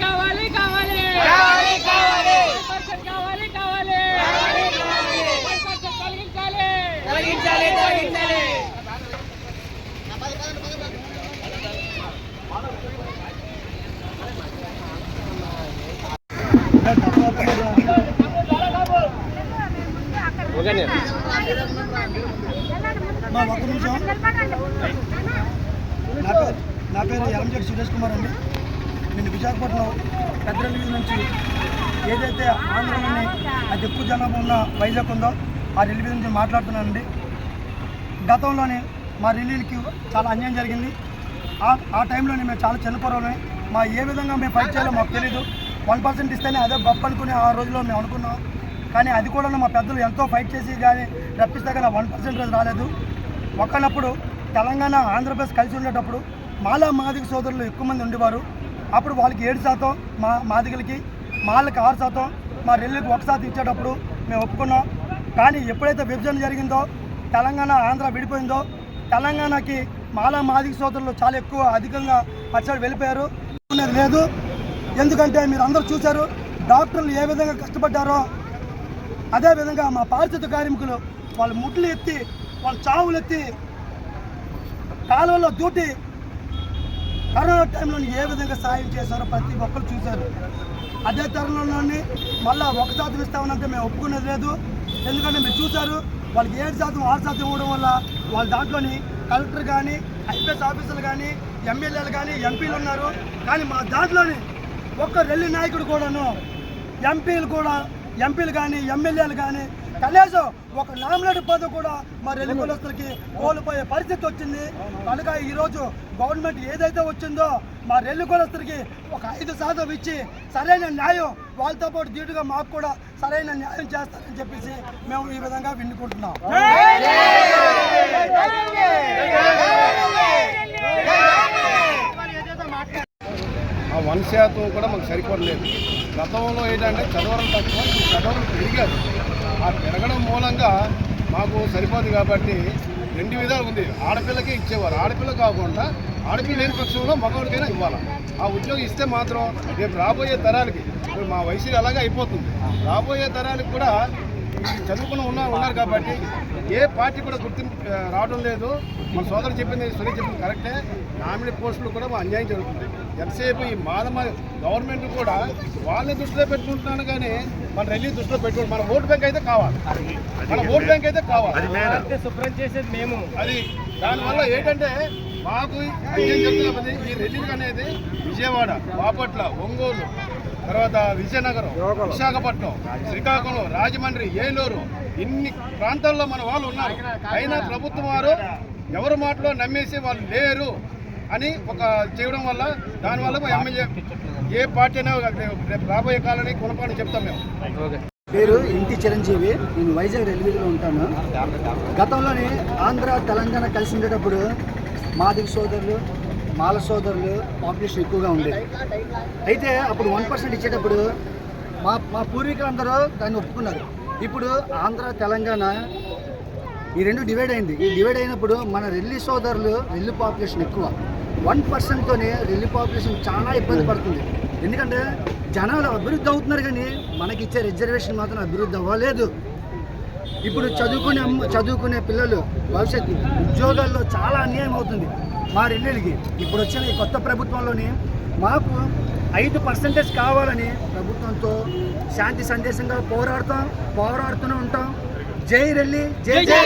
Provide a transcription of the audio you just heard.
కావాలి కావాలి. కావాలి కావాలి. కావాలి కావాలి. ఫైవ్ పర్సెంట్ కలిగించాలి తొలగించాలి తొలగించాలి. మా నిమిషం. నా పేరు నా పేరు ఎలంజెడ్ సురేష్ కుమార్ అండి. నేను విశాఖపట్నం పెద్దల నుంచి ఏదైతే ఆంధ్రలోని అతి ఎక్కువ జనాభా ఉన్న వైజాగ్ ఉందో ఆ రిలీవ్ నుంచి మాట్లాడుతున్నానండి. గతంలోనే మా రిలీవ్కి చాలా అన్యాయం జరిగింది. ఆ ఆ టైంలోనే మేము చాలా చనిపోవడమే మా ఏ విధంగా మేము ఫైట్ చేయాలో మాకు తెలియదు వన్ పర్సెంట్ ఇస్తేనే అదే గొప్ప అనుకుని ఆ రోజుల్లో మేము అనుకున్నాం. కానీ అది కూడా మా పెద్దలు ఎంతో ఫైట్ చేసి కానీ రప్పిస్తే కానీ వన్ పర్సెంటేజ్ రాలేదు. ఒకనప్పుడు తెలంగాణ ఆంధ్రప్రదేశ్ కలిసి ఉండేటప్పుడు మాలా మాదిక సోదరులు ఎక్కువ మంది ఉండేవారు. అప్పుడు వాళ్ళకి ఏడు శాతం మా మాదిగలకి మాళ్ళకి ఆరు శాతం మా రెల్లికి ఒక శాతం ఇచ్చేటప్పుడు మేము ఒప్పుకున్నాం. కానీ ఎప్పుడైతే విభజన జరిగిందో తెలంగాణ ఆంధ్ర విడిపోయిందో తెలంగాణకి మాలా మాదిక సోదరులు చాలా ఎక్కువ అధికంగా పచ్చడి వెళ్ళిపోయారు. లేదు. ఎందుకంటే మీరు అందరూ చూశారు డాక్టర్లు ఏ విధంగా కష్టపడ్డారో అదేవిధంగా మా పారిశుద్ధ కార్మికులు వాళ్ళ ముట్లు ఎత్తి వాళ్ళ చావులు ఎత్తి కాలువలో దూటి కరోనా టైంలో ఏ విధంగా సాయం చేశారో ప్రతి ఒక్కరు చూశారు. అదే తరంలోని మళ్ళీ ఒక శాతం ఇస్తామనంటే మేము ఒప్పుకునేది లేదు. ఎందుకంటే మీరు చూశారు వాళ్ళకి ఏడు శాతం ఆరు శాతం ఇవ్వడం వల్ల వాళ్ళ దాంట్లోని కలెక్టర్ కానీ ఐపీఎస్ ఆఫీసర్లు కానీ ఎమ్మెల్యేలు కానీ ఎంపీలు ఉన్నారు. కానీ మా దాంట్లోని ఒక్క రెల్లి నాయకుడు కూడాను ఎంపీలు కూడా ఎంపీలు కానీ ఎమ్మెల్యేలు కానీ కనీసం ఒక నామినేట్ పదవి కూడా మా రెల్లి కులస్తులకి కోల్పోయే పరిస్థితి వచ్చింది. కనుక ఈరోజు గవర్నమెంట్ ఏదైతే వచ్చిందో మా రెల్లి కులస్తులకి ఒక ఐదు శాతం ఇచ్చి సరైన న్యాయం వాళ్ళతో పాటు దీటుగా మాకు కూడా సరైన న్యాయం చేస్తారని చెప్పేసి మేము ఈ విధంగా విన్నుకుంటున్నాం ఆ వన్ శాతం కూడా మాకు సరిపడలేదు గతంలో ఏంటంటే చదవడం తక్కువ చదవడం పెరిగారు. ఆ పెరగడం మూలంగా మాకు సరిపోదు కాబట్టి రెండు విధాలు ఉంది. ఆడపిల్లకే ఇచ్చేవారు. ఆడపిల్ల కాకుండా ఆడపిల్ల లేని పక్షంలో మగవాడికైనా ఇవ్వాలి? ఆ ఉద్యోగం ఇస్తే మాత్రం రేపు రాబోయే తరాలకి మా వయసు అలాగే అయిపోతుంది. రాబోయే తరాలకు కూడా చదువుకుని ఉన్న ఉన్నారు కాబట్టి ఏ పార్టీ కూడా గుర్తింపు రావడం లేదు. మన సోదరు చెప్పింది సురేష్ చెప్పింది కరెక్టే. నామినీ పోస్టులు కూడా మా అన్యాయం జరుగుతుంది. ఎంతసేపు ఈ మానవ గవర్నమెంట్ కూడా వాళ్ళని దృష్టిలో పెట్టుకుంటున్నాను కానీ మన రెల్లీ దృష్టిలో పెట్టుకుంటాం మన ఓటు బ్యాంక్ అయితే కావాలి. మన ఓటు బ్యాంక్ అయితే కావాలి. శుభ్రం చేసేది మేము. అది దానివల్ల ఏంటంటే మాకు చెప్తున్నది ఈ రెల్లింగ్ అనేది విజయవాడ బాపట్ల ఒంగోలు తర్వాత విజయనగరం విశాఖపట్నం శ్రీకాకుళం రాజమండ్రి ఏలూరు ఇన్ని ప్రాంతాల్లో మన వాళ్ళు ఉన్నారు. అయినా ప్రభుత్వం వారు ఎవరి మాటలో నమ్మేసి వాళ్ళు లేరు. అని ఒక చేయడం వల్ల దానివల్ల మా ఎమ్మెల్యే ఏ పార్టీ అయినా రేపు రాబోయే కాలని కొనపాలని చెప్తాం మేము. పేరు ఇంటి చిరంజీవి. నేను వైజాగ్ రైల్వేలో ఉంటాను. గతంలోనే ఆంధ్ర తెలంగాణ కలిసి ఉండేటప్పుడు మాదిగ సోదరులు మాల సోదరులు పాపులేషన్ ఎక్కువగా ఉండేది. అయితే అప్పుడు వన్ పర్సెంట్ ఇచ్చేటప్పుడు మా మా పూర్వీకులందరూ దాన్ని ఒప్పుకున్నారు. ఇప్పుడు ఆంధ్ర తెలంగాణ ఈ రెండు డివైడ్ అయింది. ఈ డివైడ్ అయినప్పుడు మన రెల్లి సోదరులు రెల్లి పాపులేషన్ ఎక్కువ. వన్ పర్సెంట్తోనే రెల్లి పాపులేషన్ చాలా ఇబ్బంది పడుతుంది. ఎందుకంటే జనాలు అభివృద్ధి అవుతున్నారు కానీ మనకి ఇచ్చే రిజర్వేషన్ మాత్రం అభివృద్ధి అవ్వలేదు. ఇప్పుడు చదువుకునే చదువుకునే పిల్లలు భవిష్యత్తు ఉద్యోగాల్లో చాలా అన్యాయం అవుతుంది. మా రెల్లికి ఇప్పుడు వచ్చిన ఈ కొత్త ప్రభుత్వంలోని మాకు ఐదు పర్సెంటేజ్ కావాలని ప్రభుత్వంతో శాంతి సందేశంగా పోరాడుతాం పోరాడుతూనే ఉంటాం. ಜೈರಲ್ಲಿ ಜೈ ಜೈ